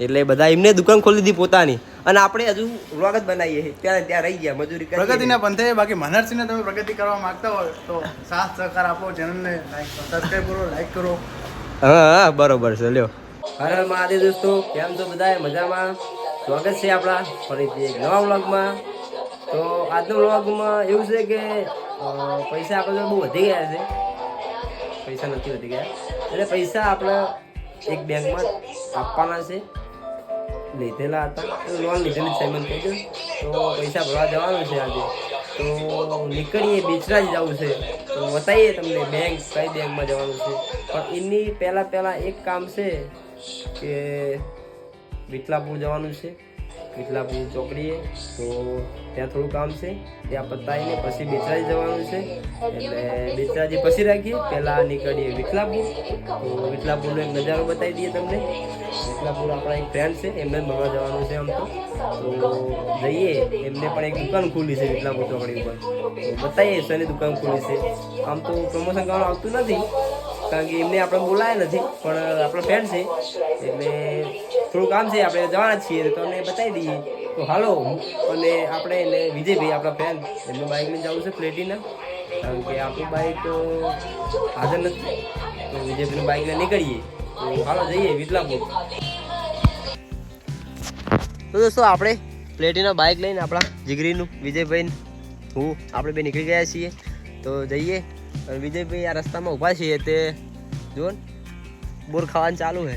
એટલે બધા એમને દુકાન ખોલી દીધી પોતાની. અને આપણે હજુ વ્લોગ જ બનાવીએ છીએ. ત્યાં ત્યાં રહી ગયા મજૂરી. પ્રગતિના પંથે બાકી મનહરસિંહને તમે પ્રગતિ કરવા માંગતા હોય તો સાથ સહકાર આપો ચેનલને લાઈક સબસ્ક્રાઈબ કરો લાઈક કરો. હા હા બરોબર છે લ્યો. હર હર મહાદેવ દોસ્તો કેમ છો બધા મજામાં? સ્વાગત છે આપણા ફરીથી એક નવા વ્લોગમાં તો આજનો વ્લોગમાં એવું છે કે પૈસા આપણે બહુ વધી ગયા છે. પૈસા નથી વધી ગયા. એટલે પૈસા આપણે એક બેંકમાં આપવાના છે. લીધેલા હતા. લોન લીધેલી છે મને કહી તો પૈસા ભરવા જવાનું છે આજે. તો નીકળીએ, બેચરા જ જવું છે. તો બતાવીએ તમને બેંક કઈ બેંકમાં જવાનું છે. પણ એની પહેલાં પહેલાં એક કામ છે કે વિઠલાપુર જવાનું છે. વિઠલાપુર ચોકડીએ, તો ત્યાં થોડું કામ છે. ત્યાં પતાવીને પછી બેચરાજી જવાનું છે. એટલે બેચરાજી પછી રાખીએ. પહેલાં નીકળીએ વિઠલાપુર તો વિઠલાપુરનો એક નજારો બતાવી દઈએ તમને. વિઠલાપુર આપણા એક ફ્રેન્ડ છે, એમને મળવા જવાનું છે આમ તો. જઈએ. એમને પણ એક દુકાન ખુલી છે વિઠલાપુર ચોકડી ઉપર. બતાવીએ શેની દુકાન ખુલી છે. આમ તો પ્રમોશન કરવાનું આવતું નથી. કારણ કે એમને આપણે બોલાયા નથી, પણ આપણો ફ્રેન્ડ છે. એટલે થોડું કામ છે, આપણે જવાના છીએ તો તમને બતાવી દઈએ. તો હાલો, અને આપણે એને વિજયભાઈ, આપણા ફ્રેન્ડ એમનું બાઇક લઈને જવું છે પ્લેટીના કારણ કે આપણું બાઇક હાજર નથી. તો વિજયભાઈનું બાઇક લઈને નીકળીએ. તો હાલો, જઈએ વિટલાપુર તો દોસ્તો, આપણે પ્લેટીના બાઇક લઈને આપણા જીગરીનું વિજયભાઈ હું, આપણે બે નીકળી ગયા છીએ. તો જઈએ. વિજયભાઈ આ રસ્તામાં ઊભા છીએ તે જો બોર ખાવાનું ચાલુ છે.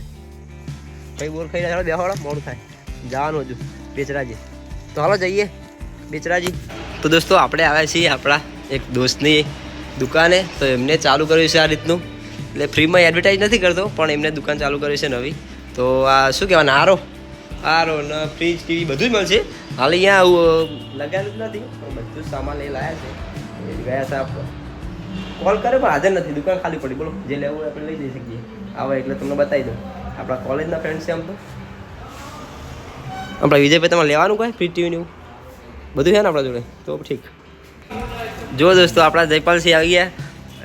કઈ બોર ખાઈ રહ્યા બેહોડો મોડું થાય. જવાનું હજુ, બેચરાજી. તો હાલો જઈએ, બેચરાજી. તો દોસ્તો, આપણે આવ્યા છીએ આપણા એક દોસ્તની દુકાને. તો એમને ચાલુ કર્યું છે આ રીતનું. એટલે ફ્રીમાં એડવર્ટાઇઝ નથી કરતો, પણ એમને દુકાન ચાલુ કરી છે નવી. તો આ શું કહેવાના આરો આરો ને ફ્રીજ ટીવી બધું જ મળશે. હાલ અહીંયા લગાવેલું જ નથી, પણ બધું સામાન એ લાયા છે. ગયા હતા કોલ કરે પણ હાજર નથી. દુકાન ખાલી પડી. બોલો, જે લેવું આપણે લઈ જઈ શકીએ. આવે, એટલે તમને બતાવી દઉં. આપણા કોલેજના ફ્રેન્ડ છે આમ તો. આપણા વિજયભાઈ, તમારે લેવાનું કાંઈ? ફ્રી ટીવી એવું બધું છે ને આપણા જોડે? તો ઠીક. જો દોસ્તો, આપણા જયપાલસિંહ આવી ગયા.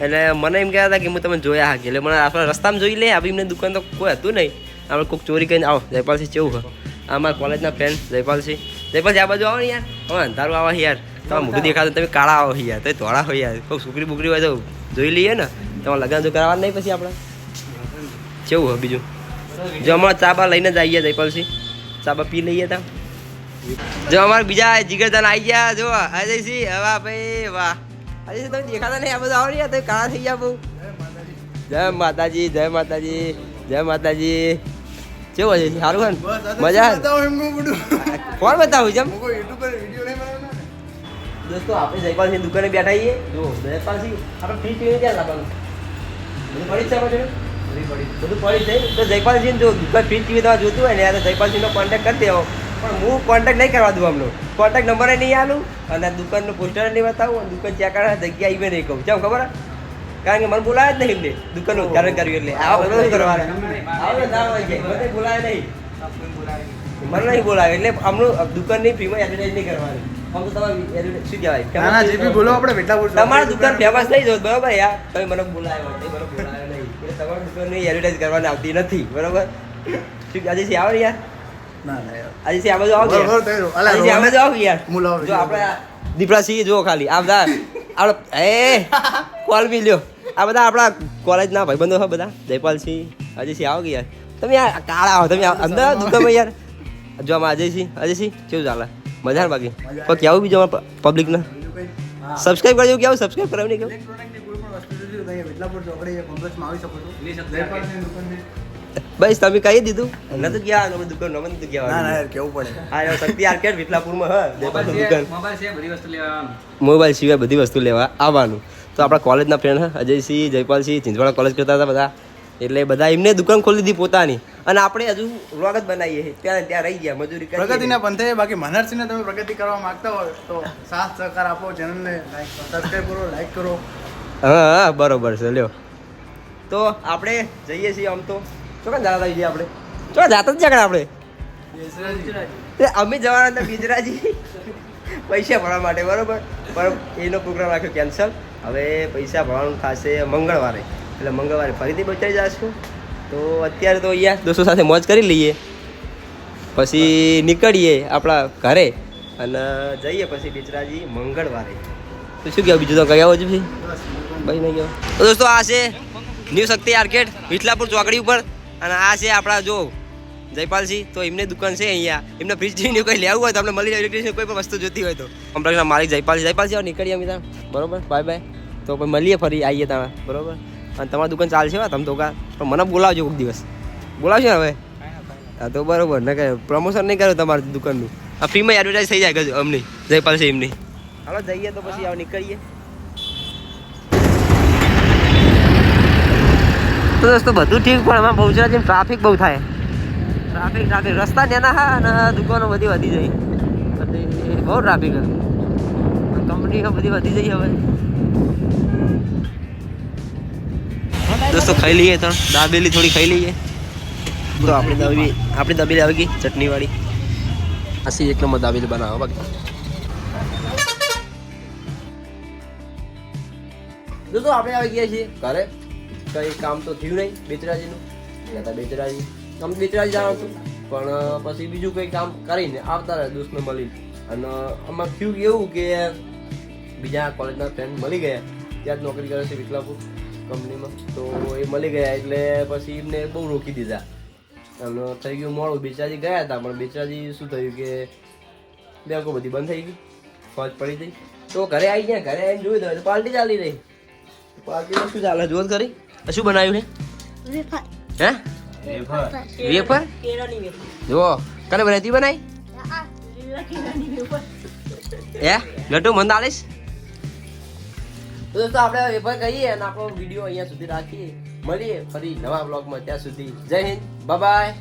એટલે મને એમ કહેતા હતા કે હું તમે જોયા હા એટલે મને આપણા રસ્તામાં જોઈ લે. આવી દુકાન તો કોઈ હતું નહીં. આપણે કોઈક ચોરી કરીને આવો. જયપાલસિંહ કેવું હોય? અમારા કોલેજના ફ્રેન્ડ જયપાલસિંહ જયપાલસિંહ આ બાજુ આવો ને યાર. હવે અંધારું આવા યાર. તમારે મોઢું દેખાતું તમે કાળા આવો યાર તો ધોળા હોય યાર. કોઈ છોકરી બુકરી હોય તો જોઈ લઈએ ને. તમારે લગ્ન જો કરાવવા નહીં પછી આપણે. કેવું હોય બીજું? જો અમારે ચાબા લઈને જ આવીએ જયપાલસિંહ. ચાબા પી લઈએ તા જો અમારે બીજા જીગરદાન આવી ગયા. જો અજયસિંહ વાહ ભાઈ વાહ. અજયસિંહ તમે દેખાતા નહીં? આ બધું આવડી ગયા તમે કાળા થઈ ગયા બહુ. જય માતાજી જય માતાજી જય માતાજી. કેવું અજયસિંહ? સારું મજા કોણ બતાવું છે દોસ્તો આપણે જયપાલસિંહ દુકાને બેઠા છીએ. જો જયપાલસિંહ આપણે ફ્રી ટીવી ક્યાં લાવવાનું? બધું પડી જ છે આપણે બધું પડી જાય તો જયપાલસિંહ જો દુકાન ફ્રી પીવી તમારે જોતું હોય ને યાર તો જયપાલસિંહનો કોન્ટેક્ટ કરી દેવો. પણ હું કોન્ટેક્ટ નહીં કરવા દઉં અમનો કોન્ટેક્ટ નંબર નહીં આલું અને દુકાનનું પોસ્ટર નહીં બતાવું અને દુકાન ચેક કરવા જગ્યા આવી નહીં કહું. ચાલ ખબર? કારણ કે મને બોલાવે જ નહીં એમને. દુકાનનું ઉદ્ઘાટન કર્યું એટલે. આવો બધું કરવાના. આવો. બોલાવે નહીં. મને નહીં બોલાવે એટલે અમનું દુકાનની એડવર્ટાઇઝ નહીં કરવાની. આમ તો તમારે શું કહેવાય? ના ના જે બી બોલો આપણે વેટલાપુર તમારી દુકાન ફેમસ થઈ જાય બરોબર યાર? તમે મને બોલાવ્યો તે મને બોલાવ્યો નહીં. એટલે તમારી દુકાનની એડવર્ટાઇઝ કરવાની આવતી નથી બરાબર? શું આજે છે આવે યાર? ના ના આજે છે આ બાજુ આવો. આજે આ બાજુ આવો યાર. જો આપણે દીપડા સિંહ જો ખાલી આ બધા આપણે એ કોલ બી લ્યો. આ બધા આપણા કોલેજના ભાઈબંધો છે બધા. જયપાલસિંહ અજયસિંહ આવો યાર. તમે યાર કાળા આવો તમે આવો. અંદર દુકાનમાં યાર. જો આમાં અજયસિંહ અજયસિંહ કેવું ચાલે? મજા ને બાકી? કોઈ કેવું બીજું પબ્લિકને સબસ્ક્રાઇબ કરજો કેવું? સબસ્ક્રાઇબ કરાવી નહીં કેવું? તો બસ તમે કહી દીધું. નતું ગયા અમે દુકાન નમન નતું ગયા ના ના યાર કેવું પડે? હા યાર શક્તિ આર્કેડ વિઠલાપુરમાં હ? દુકાન. મોબાઈલ છે બધી વસ્તુ લેવા મોબાઈલ સિવાય બધી વસ્તુ લેવા આવવાનું. તો આપણા કોલેજના ફ્રેન્ડ હા અજયસિંહ જયપાલસિંહ ચિંચવાડા કોલેજ કરતા હતા બધા. એટલે બધા એમને દુકાન ખોલી દીધી પોતાની. અને આપણે હજુ વ્લોગ જ બનાવીએ છીએ. ત્યાં ત્યાં રહી ગયા મજૂરી પ્રગતિના પંથે બાકી મનહરસિંહને તમે પ્રગતિ કરવા માંગતા હોય તો સાથ સહકાર આપો ચેનલને લાઈક સબસ્ક્રાઈબ કરો લાઈક કરો. હા હા બરોબર છે લ્યો. તો આપણે જઈએ છીએ આમ તો. ચોકા દાદા વિજય આપણે? ચોકા જાતા જ જગણ આપણે? અમે જવાના હતા બિજરાજી. પૈસા ભરવા માટે બરોબર? પણ એનો પ્રોગ્રામ રાખ્યો કેન્સલ હવે પૈસા ભરવાનું થશે મંગળવારે. એટલે મંગળવારે ફરીથી બચાવી જશું. તો અત્યારે તો અહીંયા દોસ્તો સાથે મોજ કરી લઈએ. પછી નીકળીએ આપણા ઘરે અને જઈએ પછી બિચરાજી મંગળવારે. તો શું કહેવાય, બીજું તો કઈ આવો છે ભાઈ નહીં ગયો તો દોસ્તો આ છે ન્યૂ શક્તિ આર્કેટ વિઠલાપુર ચોકડી ઉપર. અને આ છે આપણા જો જયપાલસિંહ તો એમને દુકાન છે અહીંયા. એમને ફ્રીજ જેવી કોઈ લેવું હોય તો આપણે મળી જાય ઇલેક્ટ્રિશિયન કોઈ પણ વસ્તુ જોતી હોય તો. કોમ્પ્લેક્સના માલિક જયપાલસિંહ જયપાલસિંહ નીકળીએ અમે ત્યાં. બરોબર? Bye bye. તો પછી મળીએ ફરી, આવીએ ત્યાં. બરોબર? અને તમારી દુકાન ચાલશે હો તમે તો કા પણ મને બોલાવજો કોઈક દિવસ. બોલાવશે ને હવે? હા તો બરોબર. ને કે પ્રમોશન નહીં કર્યું તમારી દુકાનનું. આ ફ્રીમાં એડવર્ટાઇઝ થઈ જાય અમને અમની જયપાલસિંહ એમની. હાલો જઈએ તો પછી આવ નીકળીએ. તો દોસ્તો બધું ઠીક પણ એમાં બહુચરાજી ટ્રાફિક બહુ થાય. ટ્રાફિક ટ્રાફિક રસ્તા નેના હા અને દુકાનો બધી વધી જાય. બહુ ટ્રાફિક કંપનીઓ બધી વધી જઈ હવે. દોસ્તો ખાઈ લઈએ તો દાબેલી થોડી ખાઈ લઈએ. તો આપણી દાબેલી આપણી દાબેલી આવી ગઈ, ચટણીવાળી. હસી એક નંબર દાબેલી બનાવો બાકી. દોસ્તો, આપણે આવી ગયા છીએ ઘરે. કંઈ કામ તો થયું નહીં, બેચરાજીનું. ગયા હતા બેચરાજી. આમ બેચરાજી જવાનું હતું. પણ પછી બીજું કંઈ કામ કરીને આવતા રહ્યા દોસ્તને મળીને. અને, આમાં થયું એવું કે બીજા કોલેજના ફ્રેન્ડ મળી ગયા. ત્યાં જ નોકરી કરે છે વિકલાપુર કંપનીમાં. તો એ મળી ગયા એટલે પછી એમને બહુ રોકી દીધા. એમનો થઈ ગયું મોડું. બેચરાજી ગયા હતા પણ બેચાજી શું થયું કે બેંકો બધી બંધ થઈ ગઈ. ફોજ પડી ગઈ. તો ઘરે આવી ગયા ઘરે આવીને જોયું તો પાર્ટી ચાલી રહી. પાર્ટીમાં શું ચાલે? જોત કરી આ શું બનાવ્યું છે? હે? વેફર. જો કને બનાવી બનાવી? હે લટુ મંદ આલીશ તો દોસ્તો આપણે વેફર કહીએ અને આપણો વીડિયો અહીંયા સુધી રાખીએ. મળીએ ફરી નવા બ્લોગમાં ત્યાં સુધી. જય હિન્દ. બાય